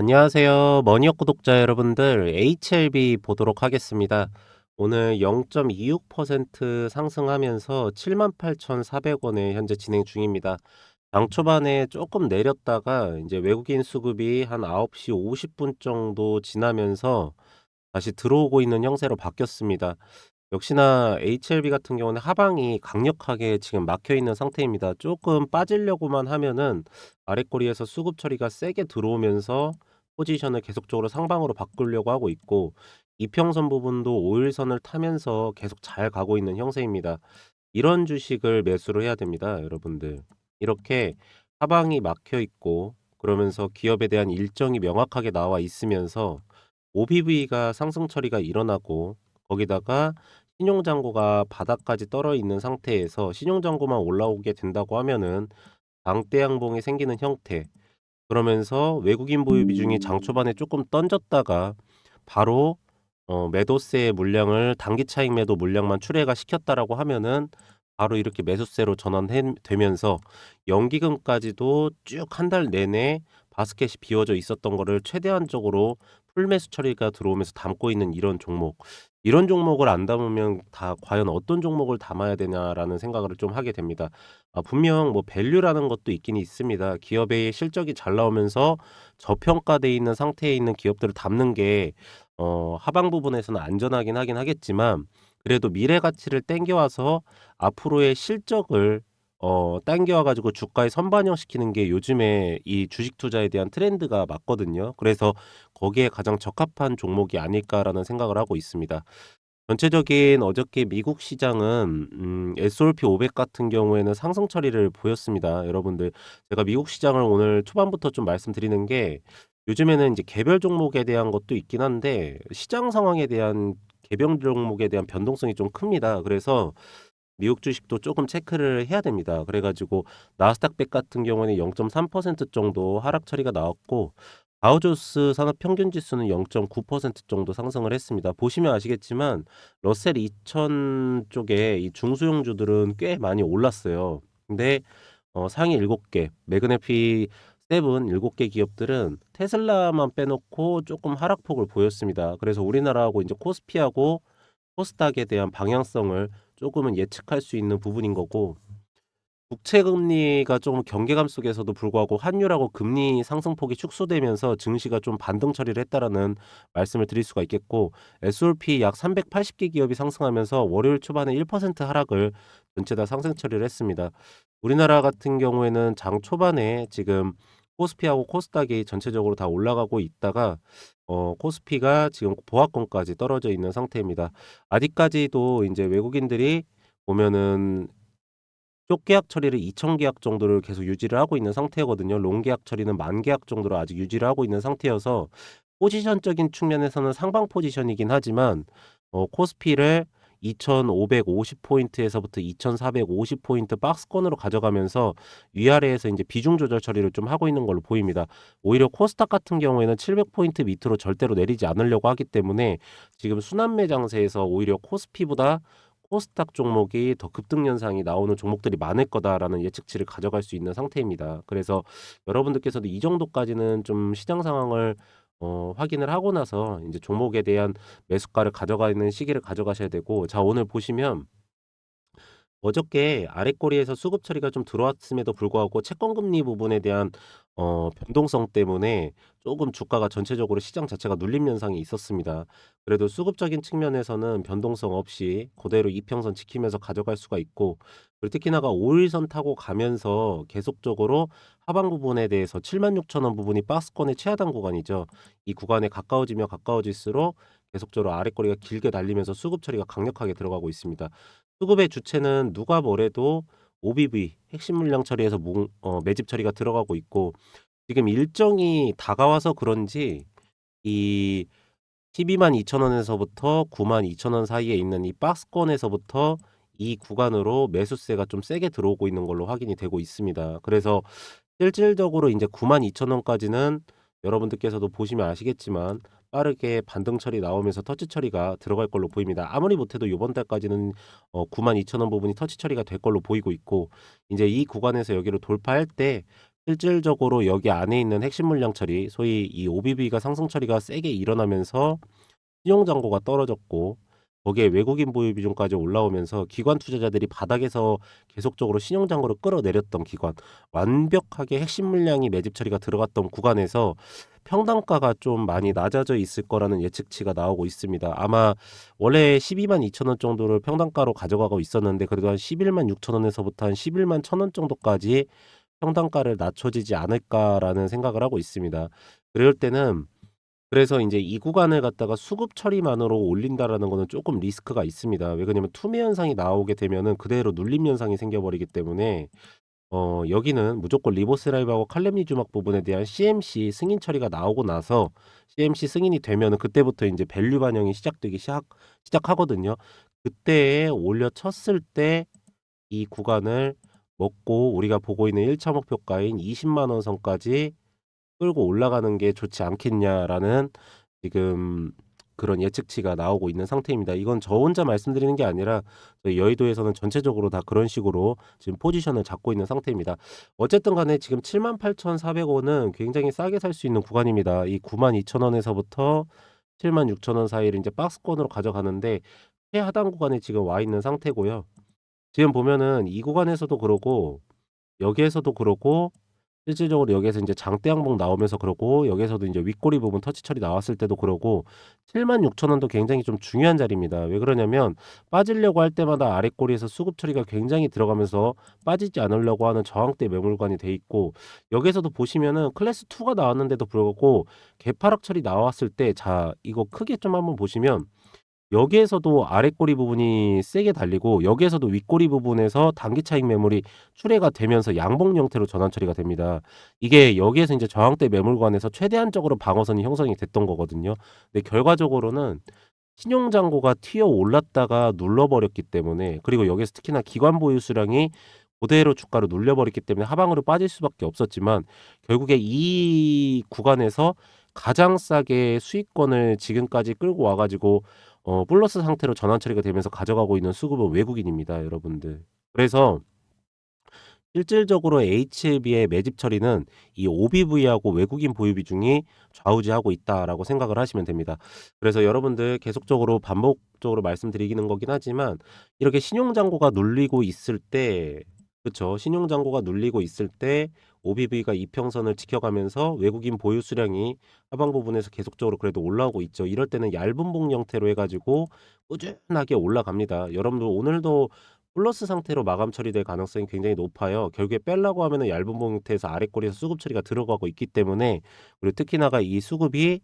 안녕하세요. 머니업 구독자 여러분들, HLB 보도록 하겠습니다. 오늘 0.26% 상승하면서 78,400원에 현재 진행 중입니다. 장 초반에 조금 내렸다가 이제 외국인 수급이 한 9시 50분 정도 지나면서 다시 들어오고 있는 형세로 바뀌었습니다. 역시나 HLB 같은 경우는 하방이 강력하게 지금 막혀 있는 상태입니다. 조금 빠지려고만 하면은 아랫꼬리에서 수급 처리가 세게 들어오면서 포지션을 계속적으로 상방으로 바꾸려고 하고 있고 이평선 부분도 5일선을 타면서 계속 잘 가고 있는 형세입니다. 이런 주식을 매수를 해야 됩니다, 여러분들. 이렇게 하방이 막혀 있고 그러면서 기업에 대한 일정이 명확하게 나와 있으면서 OBV가 상승 처리가 일어나고 거기다가 신용잔고가 바닥까지 떨어 있는 상태에서 신용잔고만 올라오게 된다고 하면은 장대 양봉이 생기는 형태 그러면서 외국인 보유 비중이 장 초반에 조금 던졌다가 바로 어 매도세의 물량을 단기 차익 매도 물량만 출회가 시켰다라고 하면은 바로 이렇게 매수세로 전환해 되면서 연기금까지도 쭉 한 달 내내 바스켓이 비워져 있었던 거를 최대한적으로 풀매수 처리가 들어오면서 담고 있는 이런 종목. 이런 종목을 안 담으면 다 과연 어떤 종목을 담아야 되냐라는 생각을 좀 하게 됩니다. 아 분명 뭐 밸류라는 것도 있긴 있습니다. 기업의 실적이 잘 나오면서 저평가돼 있는 상태에 있는 기업들을 담는 게 어 하방 부분에서는 안전하긴 하긴 하겠지만 그래도 미래 가치를 땡겨와서 앞으로의 실적을 어 당겨와 가지고 주가에 선반영시키는 게 요즘에 이 주식 투자에 대한 트렌드가 맞거든요. 그래서 거기에 가장 적합한 종목이 아닐까라는 생각을 하고 있습니다. 전체적인 어저께 미국 시장은 음 S&P 500 같은 경우에는 상승 처리를 보였습니다. 여러분들 제가 미국 시장을 오늘 초반부터 좀 말씀드리는 게 요즘에는 이제 개별 종목에 대한 것도 있긴 한데 시장 상황에 대한 개별 종목에 대한 변동성이 좀 큽니다. 그래서 미국 주식도 조금 체크를 해야 됩니다. 그래 가지고 나스닥 100 같은 경우에는 0.3% 정도 하락 처리가 나왔고 다우존스 산업 평균 지수는 0.9% 정도 상승을 했습니다. 보시면 아시겠지만 러셀 2000 쪽에 이 중소형주들은 꽤 많이 올랐어요. 근데 어 상위 7개, 매그네피 7 7개 기업들은 테슬라만 빼놓고 조금 하락폭을 보였습니다. 그래서 우리나라하고 이제 코스피하고 코스닥에 대한 방향성을 조금은 예측할 수 있는 부분인 거고 국채 금리가 좀 경계감 속에서도 불구하고 환율하고 금리 상승폭이 축소되면서 증시가 좀 반등 처리를 했다라는 말씀을 드릴 수가 있겠고 S&P 약 380개 기업이 상승하면서 월요일 초반에 1% 하락을 전체 다 상승 처리를 했습니다. 우리나라 같은 경우에는 장 초반에 지금 코스피하고 코스닥이 전체적으로 다 올라가고 있다가 어 코스피가 지금 보합권까지 떨어져 있는 상태입니다. 아직까지도 이제 외국인들이 보면은 숏 계약 처리를 2천 계약 정도를 계속 유지를 하고 있는 상태거든요. 롱 계약 처리는 만 계약 정도로 아직 유지를 하고 있는 상태여서 포지션적인 측면에서는 상방 포지션이긴 하지만 어 코스피를 2,550 포인트에서부터 2,450 포인트 박스권으로 가져가면서 위아래에서 인제 비중 조절 처리를 좀 하고 있는 걸로 보입니다. 오히려 코스닥 같은 경우에는 700 포인트 밑으로 절대로 내리지 않으려고 하기 때문에 지금 순환매 장세에서 오히려 코스피보다 코스닥 종목이 더 급등 현상이 나오는 종목들이 많을 거다라는 예측치를 가져갈 수 있는 상태입니다. 그래서 여러분들께서도 이 정도까지는 좀 시장 상황을 어 확인을 하고 나서 인제 종목에 대한 매수가를 가져가는 시기를 가져가셔야 되고 자 오늘 보시면 어저께 아랫꼬리에서 수급 처리가 좀 들어왔음에도 불구하고 채권 금리 부분에 대한 어 변동성 때문에 조금 주가가 전체적으로 시장 자체가 눌림 현상이 있었습니다. 그래도 수급적인 측면에서는 변동성 없이 그대로 이평선 지키면서 가져갈 수가 있고 그리고 특히나가 5 일선 타고 가면서 계속적으로 하방 부분에 대해서 76,000 원 부분이 박스권의 최하단 구간이죠. 이 구간에 가까워지면 가까워질수록 계속적으로 아랫꼬리가 길게 달리면서 수급 처리가 강력하게 들어가고 있습니다. 수급의 주체는 누가 뭐래도 OBV 핵심 물량 처리에서 뭉어 매집 처리가 들어가고 있고 지금 일정이 다가와서 그런지 이 122,200,000 원에서부터 92,000원 사이에 있는 이 박스권에서부터 이 구간으로 매수세가 좀 세게 들어오고 있는 걸로 확인이 되고 있습니다. 그래서 실질적으로 인제 92,000 원까지는 여러분들께서도 보시면 아시겠지만 빠르게 반등 처리 나오면서 터치 처리가 들어갈 걸로 보입니다. 아무리 못해도 요번 달까지는 어 92,000원 부분이 터치 처리가 될 걸로 보이고 있고 인제 이 구간에서 여기를 돌파할 때 실질적으로 여기 안에 있는 핵심 물량 처리, 소위 이 OBV가 상승 처리가 세게 일어나면서 신용 잔고가 떨어졌고 거기에 외국인 보유 비중까지 올라오면서 기관 투자자들이 바닥에서 계속적으로 신용 잔고를 끌어내렸던 기관, 완벽하게 핵심 물량이 매집 처리가 들어갔던 구간에서 평단가가 좀 많이 낮아져 있을 거라는 예측치가 나오고 있습니다. 아마 원래 12만 2천 원 정도를 평단가로 가져가고 있었는데 그래도 한 11만 6천 원에서부터 한 11만 1천 원 정도까지 평단가를 낮춰지지 않을까라는 생각을 하고 있습니다. 그럴 때는 그래서 인제 이 구간을 갖다가 수급 처리만으로 올린다라는 거는 쪼끔 리스크가 있습니다. 왜 그러냐면 투매 현상이 나오게 되면은 그대로 눌림 현상이 생겨 버리기 때문에 어 여기는 무조건 리버스 라이브하고 칼렘니 주막 부분에 대한 CMC 승인 처리가 나오고 나서 CMC 승인이 되면은 그때부터 인제 밸류 반영이 시작되기 시작 시작하거든요. 그때에 올려 쳤을 때 이 구간을 먹고 우리가 보고 있는 1 차 목표가인 200,000 원 선까지 끌고 올라가는 게 좋지 않겠냐라는 지금 그런 예측치가 나오고 있는 상태입니다. 이건 저 혼자 말씀드리는 게 아니라 여의도에서는 전체적으로 다 그런 식으로 지금 포지션을 잡고 있는 상태입니다. 어쨌든 간에 지금 78,400원은 굉장히 싸게 살 수 있는 구간입니다. 이 92,000원에서부터 76,000원 사이를 이제 박스권으로 가져가는데 최하단 구간에 지금 와 있는 상태고요. 지금 보면은 이 구간에서도 그러고 여기에서도 그러고 실질적으로 여기에서 인제 장대 항목 나오면서 그러고 여기에서도 인제 윗꼬리 부분 터치 처리 나왔을 때도 그러고 76,000 원도 굉장히 좀 중요한 자리입니다. 왜 그러냐면 빠지려고 할 때마다 아랫꼬리에서 수급 처리가 굉장히 들어가면서 빠지지 않으려고 하는 저항대 매물관이 돼 있고 여기에서도 보시면은 클래스 2가 나왔는데도 불구하고 개파락 처리 나왔을 때 자 이거 크게 좀 한번 보시면 여기에서도 아랫꼬리 부분이 세게 달리고 여기에서도 윗꼬리 부분에서 단기 차익 매물이 출회가 되면서 양봉 형태로 전환 처리가 됩니다. 이게 여기에서 이제 저항대 매물관에서 최대한적으로 방어선이 형성이 됐던 거거든요. 근데 결과적으로는 신용 잔고가 튀어 올랐다가 눌러버렸기 때문에 그리고 여기서 특히나 기관 보유 수량이 그대로 주가로 눌려버렸기 때문에 하방으로 빠질 수밖에 없었지만 결국에 이 구간에서 가장 싸게 수익권을 지금까지 끌고 와가지고 어 플러스 상태로 전환 처리가 되면서 가져가고 있는 수급은 외국인입니다, 여러분들. 그래서 실질적으로 HLB의 매집 처리는 이 OBV하고 외국인 보유 비중이 좌우지하고 있다라고 생각을 하시면 됩니다. 그래서 여러분들 계속적으로 반복적으로 말씀드리기는 거긴 하지만 이렇게 신용 잔고가 눌리고 있을 때 그쵸. 신용 잔고가 눌리고 있을 때 OBV가 이평선을 지켜가면서 외국인 보유 수량이 하방 부분에서 계속적으로 그래도 올라오고 있죠. 이럴 때는 얇은 봉 형태로 해가지고 꾸준하게 올라갑니다. 여러분들 오늘도 플러스 상태로 마감 처리될 가능성이 굉장히 높아요. 결국에 빼려고 하면은 얇은 봉 형태에서 아랫꼬리에서 수급 처리가 들어가고 있기 때문에 그리고 특히나가 이 수급이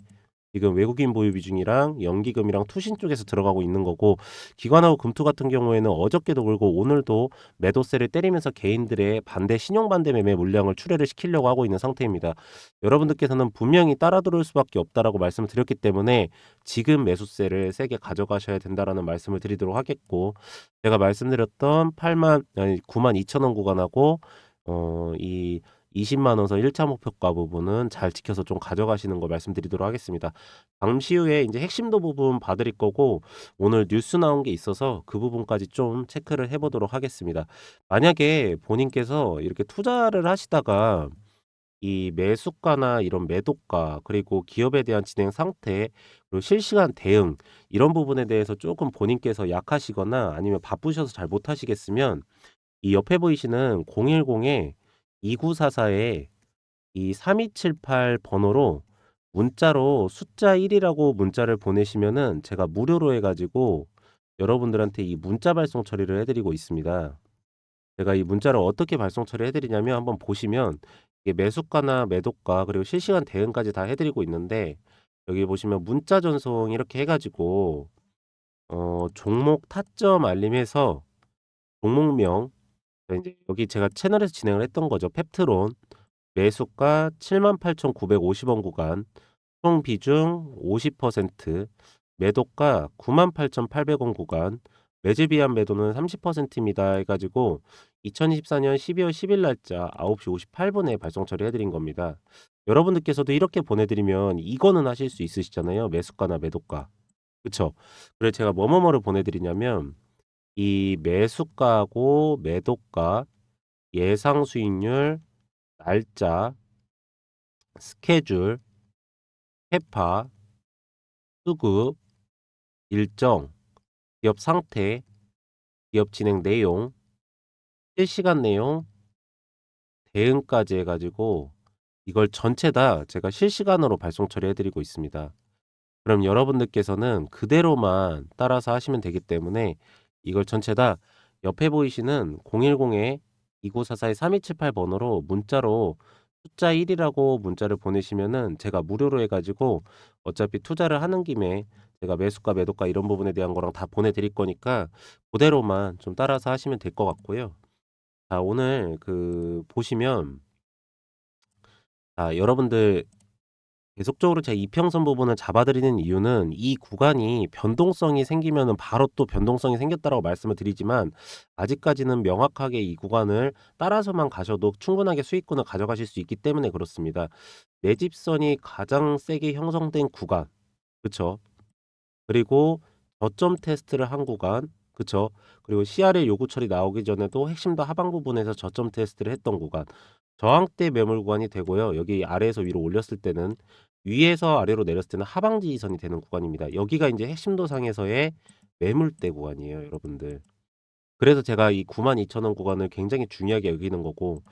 지금 외국인 보유 비중이랑 연기금이랑 투신 쪽에서 들어가고 있는 거고 기관하고 금투 같은 경우에는 어저께도 그렇고 오늘도 매도세를 때리면서 개인들의 반대 신용 반대 매매 물량을 출회를 시키려고 하고 있는 상태입니다. 여러분들께서는 분명히 따라 들어올 수밖에 없다라고 말씀을 드렸기 때문에 지금 매수세를 세게 가져가셔야 된다라는 말씀을 드리도록 하겠고 제가 말씀드렸던 8만 아니 9만 2천 원 구간하고 어이 20만 원선 1차 목표가 부분은 잘 지켜서 좀 가져가시는 거 말씀드리도록 하겠습니다. 잠시 후에 이제 핵심도 부분 봐드릴 거고 오늘 뉴스 나온 게 있어서 그 부분까지 좀 체크를 해보도록 하겠습니다. 만약에 본인께서 이렇게 투자를 하시다가 이 매수가나 이런 매도가 그리고 기업에 대한 진행 상태 그리고 실시간 대응 이런 부분에 대해서 조금 본인께서 약하시거나 아니면 바쁘셔서 잘 못하시겠으면 이 옆에 보이시는 010에 2944에 이 3278 번호로 문자로 숫자 1이라고 문자를 보내시면은 제가 무료로 해 가지고 여러분들한테 이 문자 발송 처리를 해 드리고 있습니다. 제가 이 문자를 어떻게 발송 처리해 드리냐면 한번 보시면 이게 매수가나 매도가 그리고 실시간 대응까지 다 해 드리고 있는데 여기 보시면 문자 전송 이렇게 해 가지고 어 종목 타점 알림해서 종목명 네, 이제 여기 제가 채널에서 진행을 했던 거죠. 펩트론 매수가 78,950원 구간, 총 비중 50%, 매도가 98,800원 구간, 매집이한 매도는 30%입니다. 해가지고 2024년 12월 10일 날짜 9시 58분에 발송 처리해드린 겁니다. 여러분들께서도 이렇게 보내드리면 이거는 하실 수 있으시잖아요. 매수가나 매도가. 그쵸? 그래서 제가 뭐뭐뭐를 보내드리냐면 이 매수가하고 매도가, 예상 수익률, 날짜, 스케줄, 캐파, 수급, 일정, 기업 상태, 기업 진행 내용, 실시간 내용, 대응까지 해가지고 이걸 전체 다 제가 실시간으로 발송 처리해 드리고 있습니다. 그럼 여러분들께서는 그대로만 따라서 하시면 되기 때문에 이걸 전체 다 옆에 보이시는 010-2944-3278 번호로 문자로 숫자 1이라고 문자를 보내시면은 제가 무료로 해가지고 어차피 투자를 하는 김에 제가 매수가 매도가 이런 부분에 대한 거랑 다 보내드릴 거니까 그대로만 좀 따라서 하시면 될 것 같고요. 자, 오늘 그 보시면 자, 여러분들 계속적으로 제가 이평선 부분을 잡아드리는 이유는 이 구간이 변동성이 생기면은 바로 또 변동성이 생겼다라고 말씀을 드리지만 아직까지는 명확하게 이 구간을 따라서만 가셔도 충분하게 수익권을 가져가실 수 있기 때문에 그렇습니다. 매집선이 가장 세게 형성된 구간, 그쵸? 그리고 저점 테스트를 한 구간, 그쵸? 그리고 CR의 요구 처리 나오기 전에도 핵심도 하방 부분에서 저점 테스트를 했던 구간, 저항대 매물 구간이 되고요. 여기 아래에서 위로 올렸을 때는 위에서 아래로 내렸을 때는 하방 지지선이 되는 구간입니다. 여기가 이제 핵심도상에서의 매물대 구간이에요, 여러분들. 그래서 제가 이 92,000원 구간을 굉장히 중요하게 여기는 거고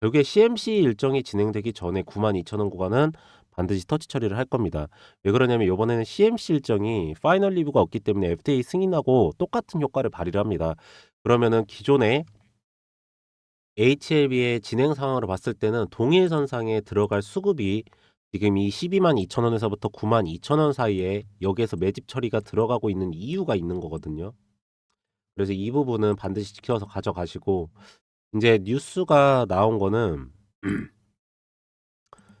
결국에 CMC 일정이 진행되기 전에 92,000원 구간은 반드시 터치 처리를 할 겁니다. 왜 그러냐면 이번에는 CMC 일정이 파이널 리뷰가 없기 때문에 FTA 승인하고 똑같은 효과를 발휘를 합니다. 그러면은 기존에 HLB의 진행 상황으로 봤을 때는 동일선상에 들어갈 수급이 지금 이 12만 2천 원에서부터 9만 2천 원 사이에 여기에서 매집 처리가 들어가고 있는 이유가 있는 거거든요. 그래서 이 부분은 반드시 지켜서 가져가시고 이제 뉴스가 나온 거는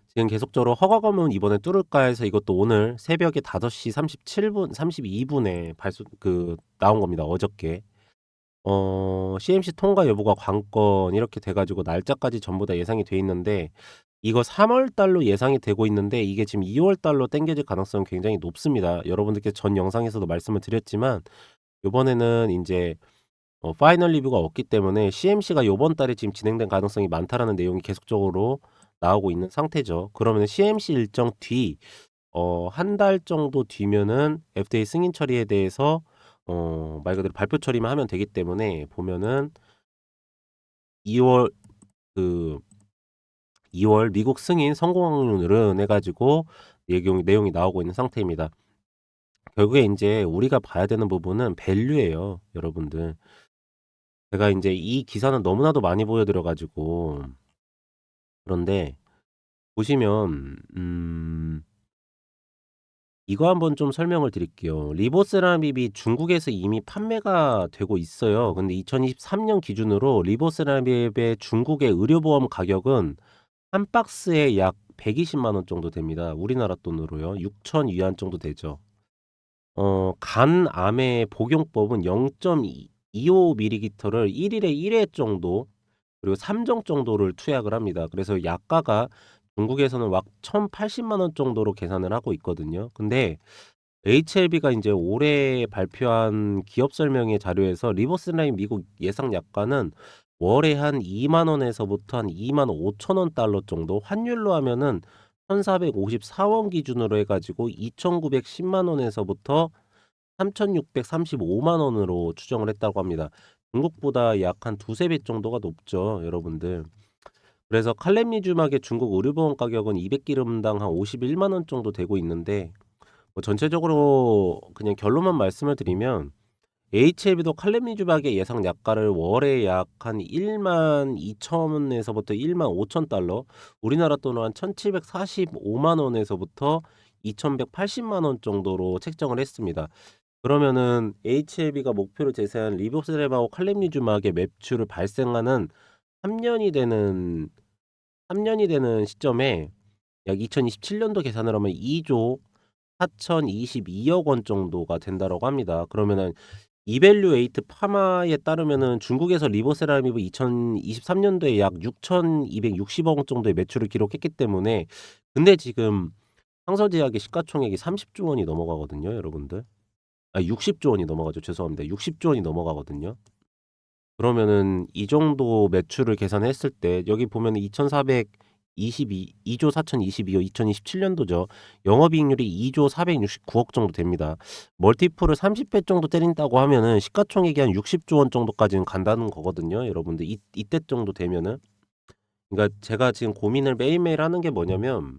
지금 계속적으로 허가 검은 이번에 뚫을까 해서 이것도 오늘 새벽에 5시 37분 32분에 발수 그 나온 겁니다. 어저께. 어, CMC 통과 여부가 관건 이렇게 돼 가지고 날짜까지 전부 다 예상이 돼 있는데 이거 3 월 달로 예상이 되고 있는데 이게 지금 2 월 달로 땡겨질 가능성은 굉장히 높습니다. 여러분들께 전 영상에서도 말씀을 드렸지만 이번에는 이제 어, 파이널 리뷰가 없기 때문에 CMC가 이번 달에 지금 진행된 가능성이 많다라는 내용이 계속적으로 나오고 있는 상태죠. 그러면 CMC 일정 뒤 어, 한달 정도 뒤면은 FDA 승인 처리에 대해서 어, 말 그대로 발표 처리만 하면 되기 때문에 보면은 2 월 그 2월 미국 승인 성공 확률은 해가지고 내용이, 내용이 나오고 있는 상태입니다. 결국에 이제 우리가 봐야 되는 부분은 밸류예요, 여러분들. 제가 이제 이 기사는 너무나도 많이 보여드려가지고 그런데 보시면 음 이거 한번 좀 설명을 드릴게요. 리보세라밉이 중국에서 이미 판매가 되고 있어요. 근데 2023년 기준으로 리보세라밉의 중국의 의료보험 가격은 한 박스에 약 120만 원 정도 됩니다. 우리나라 돈으로요. 6천 위안 정도 되죠. 어, 간암의 복용법은 0.25ml를 1 일에 1 회 정도 그리고 3 정 정도를 투약을 합니다. 그래서 약가가 중국에서는 막 1,080만 원 정도로 계산을 하고 있거든요. 근데 HLB가 이제 올해 발표한 기업 설명회 자료에서 리버스라인 미국 예상 약가는 월에 한 2만 원에서부터 한 2만 5천 원 달러 정도 환율로 하면은 1,454원 기준으로 해가지고 2,910만 원에서부터 3,635만 원으로 추정을 했다고 합니다. 중국보다 약 한 두세 배 정도가 높죠, 여러분들. 그래서 칼렘니주막의 중국 의료보험 가격은 200기름당 한 51만 원 정도 되고 있는데 뭐 전체적으로 그냥 결론만 말씀을 드리면 HLB도 칼렘니주막의 예상 약가를 월에 약 한 1만 2천 원에서부터 1만 5천 달러, 우리나라 돈으로 한 1,745만 원에서부터 2,180만 원 정도로 책정을 했습니다. 그러면은 HLB가 목표로 제시한 리보스레바오 칼렘니주막의 매출을 발생하는 3년이 되는 3년이 되는 시점에 약 2027년도 계산을 하면 2조 4,022억 원 정도가 된다라고 합니다. 그러면은 이밸류에이트 파마에 따르면은 중국에서 리보세라미브 2023 년도에 약 6,260 억 정도의 매출을 기록했기 때문에 근데 지금 상서제약의 시가총액이 30 조 원이 넘어가거든요, 여러분들. 아 60 조 원이 넘어가죠. 죄송합니다. 60 조 원이 넘어가거든요. 그러면은 이 정도 매출을 계산했을 때 여기 보면은 2,400 22, 2조 4022호 2027년도죠. 영업이익률이 2조 469억 정도 됩니다. 멀티플을 30배 정도 때린다고 하면은 시가총액이 한 60조 원 정도까지는 간다는 거거든요. 여러분들 이, 이때 정도 되면은 그러니까 제가 지금 고민을 매일매일 하는 게 뭐냐면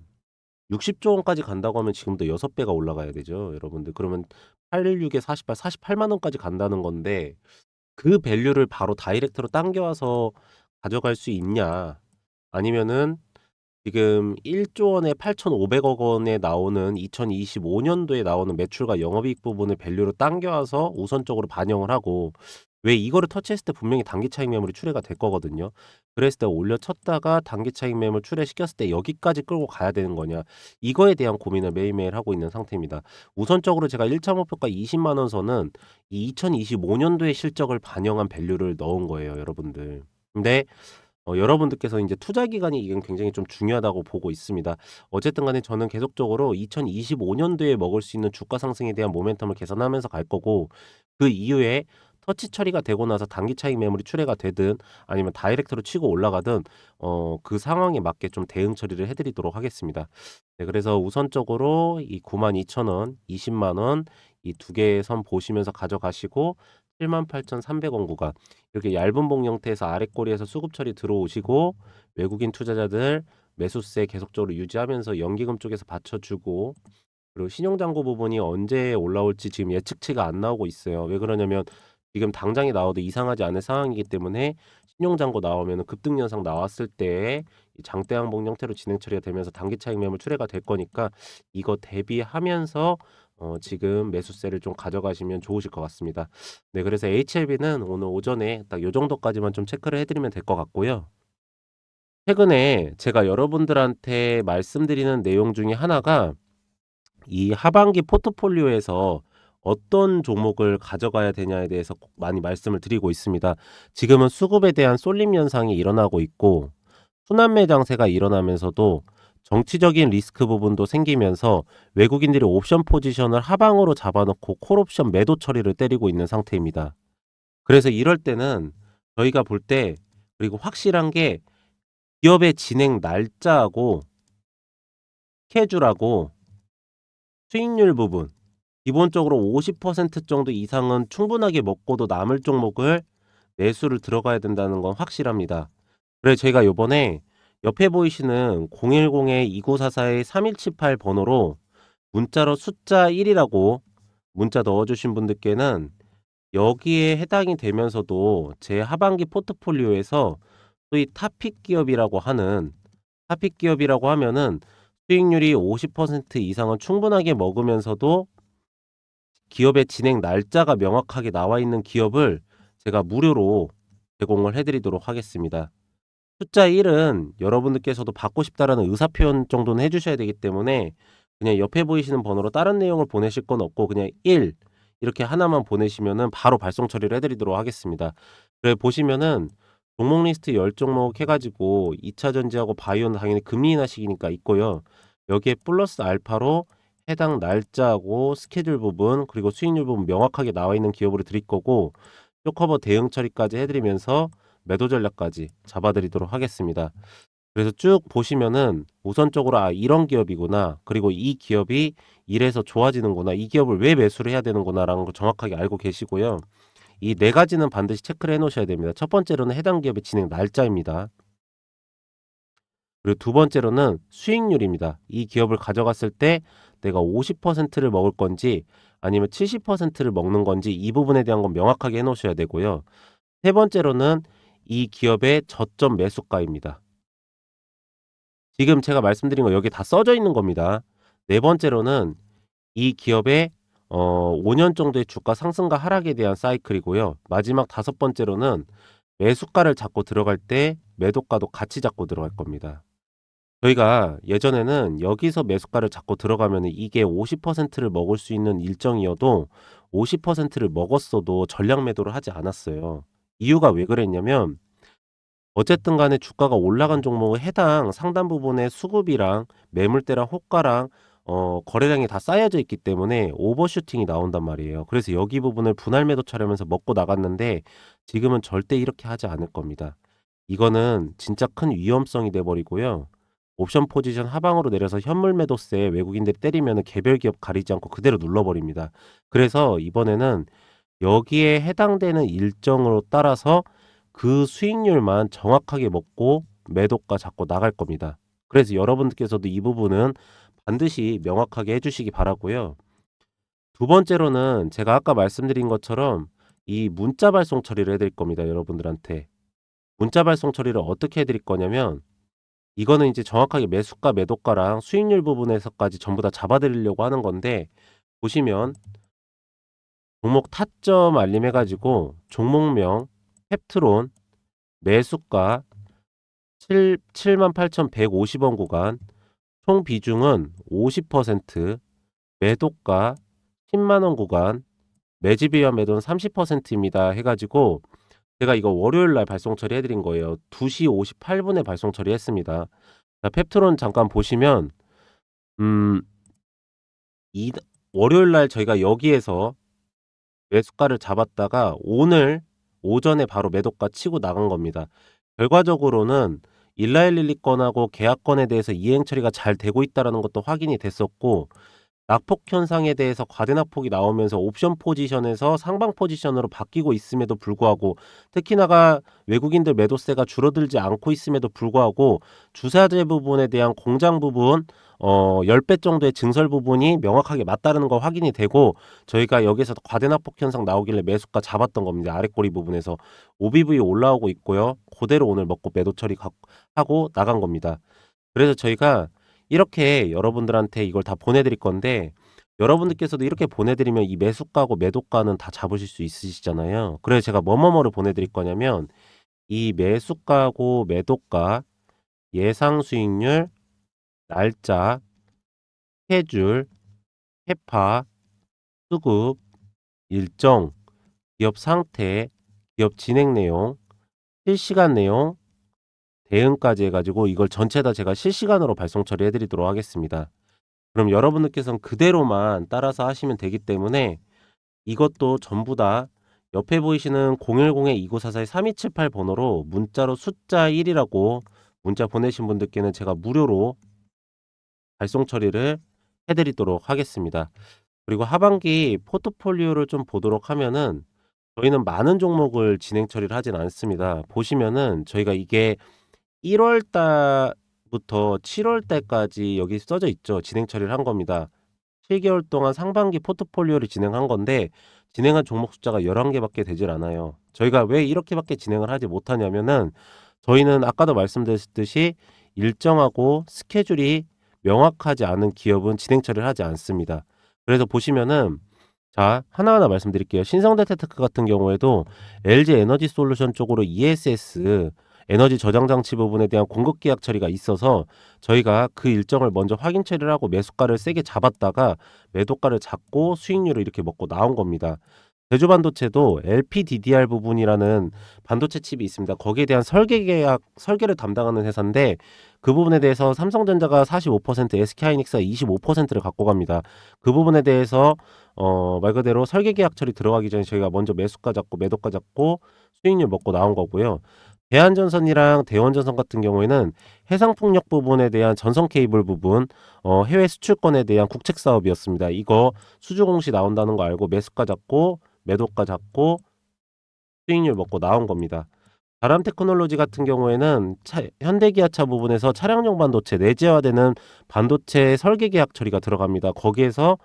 60조 원까지 간다고 하면 지금도 6배가 올라가야 되죠. 여러분들 그러면 816에 48, 48만 원까지 간다는 건데 그 밸류를 바로 다이렉트로 당겨와서 가져갈 수 있냐 아니면은 지금 1조 원에 8,500억 원에 나오는 2025 년도에 나오는 매출과 영업이익 부분을 밸류로 당겨 와서 우선적으로 반영을 하고 왜 이거를 터치했을 때 분명히 단기 차익 매물이 출회가 될 거거든요. 그랬을 때 올려쳤다가 단기 차익 매물 출회시켰을 때 여기까지 끌고 가야 되는 거냐? 이거에 대한 고민을 매일매일 하고 있는 상태입니다. 우선적으로 제가 1차 목표가 20만 원 선은 이 2025년도의 실적을 반영한 밸류를 넣은 거예요, 여러분들. 근데 어, 여러분들께서 이제 투자 기간이 이건 굉장히 좀 중요하다고 보고 있습니다. 어쨌든 간에 저는 계속적으로 2025 년도에 먹을 수 있는 주가 상승에 대한 모멘텀을 개선하면서 갈 거고 그 이후에 터치 처리가 되고 나서 단기 차익 매물이 출회가 되든 아니면 다이렉트로 치고 올라가든 어, 그 상황에 맞게 좀 대응 처리를 해 드리도록 하겠습니다. 네, 그래서 우선적으로 이 92,000 원, 20만원 이두 개의 선 보시면서 가져가시고 78,300원 구간 이렇게 얇은 봉 형태에서 아랫꼬리에서 수급 처리 들어오시고 외국인 투자자들 매수세 계속적으로 유지하면서 연기금 쪽에서 받쳐주고 그리고 신용잔고 부분이 언제 올라올지 지금 예측치가 안 나오고 있어요. 왜 그러냐면 지금 당장에 나와도 이상하지 않은 상황이기 때문에 신용잔고 나오면 급등 현상 나왔을 때 장대 항봉 형태로 진행 처리가 되면서 단기 차익 매물 출회가 될 거니까 이거 대비하면서 어, 지금 매수세를 좀 가져가시면 좋으실 것 같습니다. 네, 그래서 HLB는 오늘 오전에 딱 요 정도까지만 좀 체크를 해드리면 될 것 같고요. 최근에 제가 여러분들한테 말씀드리는 내용 중에 하나가 이 하반기 포트폴리오에서 어떤 종목을 가져가야 되냐에 대해서 꼭 많이 말씀을 드리고 있습니다. 지금은 수급에 대한 쏠림 현상이 일어나고 있고 순환매 장세가 일어나면서도 정치적인 리스크 부분도 생기면서 외국인들이 옵션 포지션을 하방으로 잡아놓고 콜옵션 매도 처리를 때리고 있는 상태입니다. 그래서 이럴 때는 저희가 볼 때 그리고 확실한 게 기업의 진행 날짜하고 스케줄하고 수익률 부분 기본적으로 50% 정도 이상은 충분하게 먹고도 남을 종목을 매수를 들어가야 된다는 건 확실합니다. 그래서 제가 요번에 옆에 보이시는 010-2944-3178 번호로 문자로 숫자 1이라고 문자 넣어주신 분들께는 여기에 해당이 되면서도 제 하반기 포트폴리오에서 소위 타픽 기업이라고 하는 타픽 기업이라고 하면은 수익률이 50% 이상은 충분하게 먹으면서도 기업의 진행 날짜가 명확하게 나와 있는 기업을 제가 무료로 제공을 해드리도록 하겠습니다. 숫자 1은 여러분들께서도 받고 싶다라는 의사표현 정도는 해주셔야 되기 때문에 그냥 옆에 보이시는 번호로 다른 내용을 보내실 건 없고 그냥 1 이렇게 하나만 보내시면은 바로 발송 처리를 해드리도록 하겠습니다. 그래 보시면은 종목 리스트 10종목 해가지고 2차 전지하고 바이오는 당연히 인하 시기니까 있고요. 여기에 플러스 알파로 해당 날짜하고 스케줄 부분 그리고 수익률 부분 명확하게 나와 있는 기업으로 드릴 거고 쇼커버 대응 처리까지 해드리면서 매도 전략까지 잡아드리도록 하겠습니다. 그래서 쭉 보시면은 우선적으로 아 이런 기업이구나 그리고 이 기업이 이래서 좋아지는구나 이 기업을 왜 매수를 해야 되는구나라는 걸 정확하게 알고 계시고요. 이 네 가지는 반드시 체크를 해 놓으셔야 됩니다. 첫 번째로는 해당 기업의 진행 날짜입니다. 그리고 두 번째로는 수익률입니다. 이 기업을 가져갔을 때 내가 50%를 먹을 건지 아니면 70%를 먹는 건지 이 부분에 대한 건 명확하게 해 놓으셔야 되고요. 세 번째로는 이 기업의 저점 매수가입니다. 지금 제가 말씀드린 거 여기 다 써져 있는 겁니다. 네 번째로는 이 기업의 어, 5년 정도의 주가 상승과 하락에 대한 사이클이고요. 마지막 다섯 번째로는 매수가를 잡고 들어갈 때 매도가도 같이 잡고 들어갈 겁니다. 저희가 예전에는 여기서 매수가를 잡고 들어가면 이게 50%를 먹을 수 있는 일정이어도 50%를 먹었어도 전량 매도를 하지 않았어요. 이유가 왜 그랬냐면 어쨌든 간에 주가가 올라간 종목의 해당 상단 부분의 수급이랑 매물대랑 호가랑 어 거래량이 다 쌓여져 있기 때문에 오버슈팅이 나온단 말이에요. 그래서 여기 부분을 분할 매도 처리하면서 먹고 나갔는데 지금은 절대 이렇게 하지 않을 겁니다. 이거는 진짜 큰 위험성이 돼 버리고요. 옵션 포지션 하방으로 내려서 현물 매도세 외국인들이 때리면은 개별 기업 가리지 않고 그대로 눌러 버립니다. 그래서 이번에는 여기에 해당되는 일정으로 따라서 그 수익률만 정확하게 먹고 매도가 잡고 나갈 겁니다. 그래서 여러분들께서도 이 부분은 반드시 명확하게 해주시기 바라고요. 두 번째로는 제가 아까 말씀드린 것처럼 이 문자 발송 처리를 해드릴 겁니다. 여러분들한테. 문자 발송 처리를 어떻게 해드릴 거냐면 이거는 이제 정확하게 매수가 매도가랑 수익률 부분에서까지 전부 다 잡아드리려고 하는 건데 보시면 종목 타점 알림 해가지고 종목명 펩트론 매수가 7, 78,150원 구간 총 비중은 50% 매도가 10만원 구간 매집이와 매도는 30%입니다 해가지고 제가 이거 월요일 날 발송 처리해드린 거예요. 2시 58분에 발송 처리했습니다. 자, 펩트론 잠깐 보시면 음, 이, 월요일 날 저희가 여기에서 매수가를 잡았다가 오늘 오전에 바로 매도가 치고 나간 겁니다. 결과적으로는 일라일릴리 건하고 계약건에 대해서 이행 처리가 잘 되고 있다는 것도 확인이 됐었고 낙폭 현상에 대해서 과대낙폭이 나오면서 옵션 포지션에서 상방 포지션으로 바뀌고 있음에도 불구하고 특히나가 외국인들 매도세가 줄어들지 않고 있음에도 불구하고 주사제 부분에 대한 공장 부분 어 10배 정도의 증설 부분이 명확하게 맞다는 거 확인이 되고 저희가 여기서 과대낙폭 현상 나오길래 매수가 잡았던 겁니다. 아래꼬리 부분에서 OBV 올라오고 있고요. 그대로 오늘 먹고 매도 처리 하고 나간 겁니다. 그래서 저희가 이렇게 여러분들한테 이걸 다 보내드릴 건데 여러분들께서도 이렇게 보내드리면 이 매수가고 매도가는 다 잡으실 수 있으시잖아요. 그래서 제가 뭐뭐뭐를 보내드릴 거냐면 이 매수가고 매도가 예상 수익률 날짜 스케줄 해파 수급 일정 기업 상태 기업 진행 내용 실시간 내용 대응까지 해가지고 이걸 전체 다 제가 실시간으로 발송 처리해 드리도록 하겠습니다. 그럼 여러분들께서는 그대로만 따라서 하시면 되기 때문에 이것도 전부 다 옆에 보이시는 010-2944-3278 번호로 문자로 숫자 1이라고 문자 보내신 분들께는 제가 무료로 발송 처리를 해드리도록 하겠습니다. 그리고 하반기 포트폴리오를 좀 보도록 하면은 저희는 많은 종목을 진행 처리를 하진 않습니다. 보시면은 저희가 이게 1월 달부터 7월 달까지 여기 써져 있죠. 진행 처리를 한 겁니다. 7개월 동안 상반기 포트폴리오를 진행한 건데 진행한 종목 숫자가 11개밖에 되질 않아요. 저희가 왜 이렇게밖에 진행을 하지 못하냐면은 저희는 아까도 말씀드렸듯이 일정하고 스케줄이 명확하지 않은 기업은 진행 처리를 하지 않습니다. 그래서 보시면은 자, 하나하나 말씀드릴게요. 신성대 테크 같은 경우에도 LG 에너지 솔루션 쪽으로 ESS 에너지 저장 장치 부분에 대한 공급 계약 처리가 있어서 저희가 그 일정을 먼저 확인 처리를 하고 매수가를 세게 잡았다가 매도가를 잡고 수익률을 이렇게 먹고 나온 겁니다. 제주반도체도 LPDDR 부분이라는 반도체 칩이 있습니다. 거기에 대한 설계 계약, 설계를 담당하는 회사인데 그 부분에 대해서 삼성전자가 45%, SK하이닉스가 25%를 갖고 갑니다. 그 부분에 대해서 어, 말 그대로 설계 계약 처리 들어가기 전에 저희가 먼저 매수가 잡고 매도가 잡고 수익률 먹고 나온 거고요. 대한전선이랑 대원전선 같은 경우에는 해상풍력 부분에 대한 전선 케이블 부분, 어, 해외 수출권에 대한 국책 사업이었습니다. 이거 수주 공시 나온다는 거 알고 매수가 잡고 매도가 잡고 수익률 먹고 나온 겁니다. 바람 테크놀로지 같은 경우에는 차, 현대기아차 부분에서 차량용 반도체 내재화되는 반도체 설계 계약 처리가 들어갑니다. 거기에서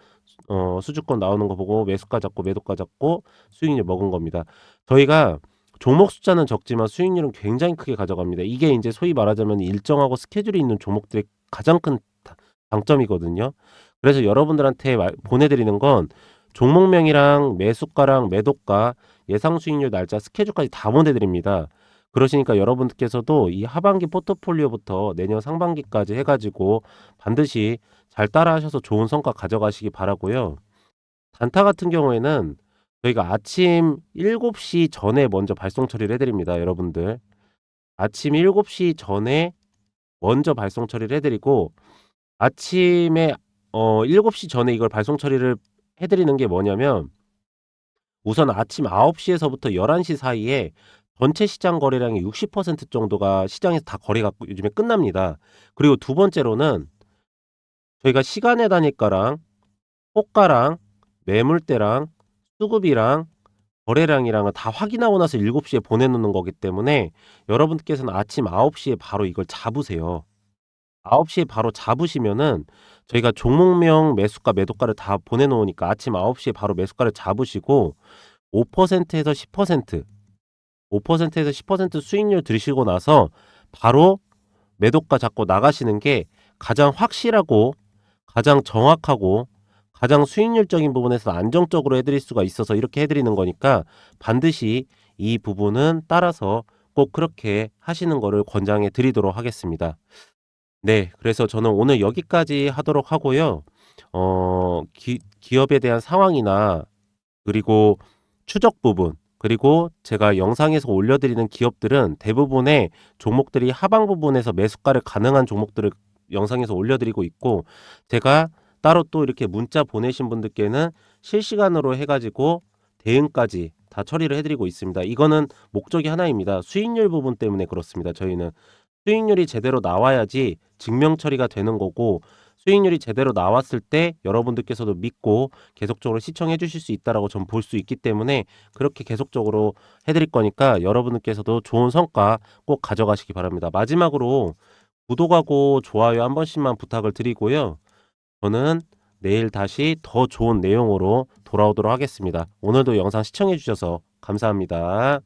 어, 수주권 나오는 거 보고 매수가 잡고 매도가 잡고 수익률 먹은 겁니다. 저희가 종목 숫자는 적지만 수익률은 굉장히 크게 가져갑니다. 이게 이제 소위 말하자면 일정하고 스케줄이 있는 종목들의 가장 큰 장점이거든요. 그래서 여러분들한테 말, 보내드리는 건 종목명이랑 매수가랑 매도가 예상 수익률 날짜 스케줄까지 다 보내드립니다. 그러시니까 여러분께서도 이 하반기 포트폴리오부터 내년 상반기까지 해가지고 반드시 잘 따라하셔서 좋은 성과 가져가시기 바라고요. 단타 같은 경우에는 저희가 아침 7시 전에 먼저 발송 처리를 해드립니다. 여러분들. 아침 7시 전에 먼저 발송 처리를 해드리고 아침에 어, 어 7시 전에 이걸 발송 처리를 해 드리는 게 뭐냐면 우선 아침 9시 에서부터 11시 사이에 전체 시장 거래량의 60% 정도가 시장에서 다 거래가 요즘에 끝납니다. 그리고 두 번째로는 저희가 시간의 단위가랑 호가랑 매물대랑 수급이랑 거래량이랑은 다 확인하고 나서 7시에 보내놓는 거기 때문에 여러분께서는 아침 9시에 바로 이걸 잡으세요. 9시에 바로 잡으시면은 저희가 종목명 매수가 매도가를 다 보내놓으니까 아침 9시에 바로 매수가를 잡으시고 5%에서 10% 5%에서 10% 수익률 들으시고 나서 바로 매도가 잡고 나가시는 게 가장 확실하고 가장 정확하고 가장 수익률적인 부분에서 안정적으로 해드릴 수가 있어서 이렇게 해드리는 거니까 반드시 이 부분은 따라서 꼭 그렇게 하시는 거를 권장해 드리도록 하겠습니다. 네, 그래서 저는 오늘 여기까지 하도록 하고요. 어, 기, 기업에 대한 상황이나 그리고 추적 부분 그리고 제가 영상에서 올려드리는 기업들은 대부분의 종목들이 하방 부분에서 매수가를 가능한 종목들을 영상에서 올려드리고 있고 제가 따로 또 이렇게 문자 보내신 분들께는 실시간으로 해가지고 대응까지 다 처리를 해드리고 있습니다. 이거는 목적이 하나입니다. 수익률 부분 때문에 그렇습니다. 저희는 수익률이 제대로 나와야지 증명 처리가 되는 거고 수익률이 제대로 나왔을 때 여러분들께서도 믿고 계속적으로 시청해 주실 수 있다라고 전 볼 수 있기 때문에 그렇게 계속적으로 해드릴 거니까 여러분들께서도 좋은 성과 꼭 가져가시기 바랍니다. 마지막으로 구독하고 좋아요 한 번씩만 부탁을 드리고요. 저는 내일 다시 더 좋은 내용으로 돌아오도록 하겠습니다. 오늘도 영상 시청해 주셔서 감사합니다.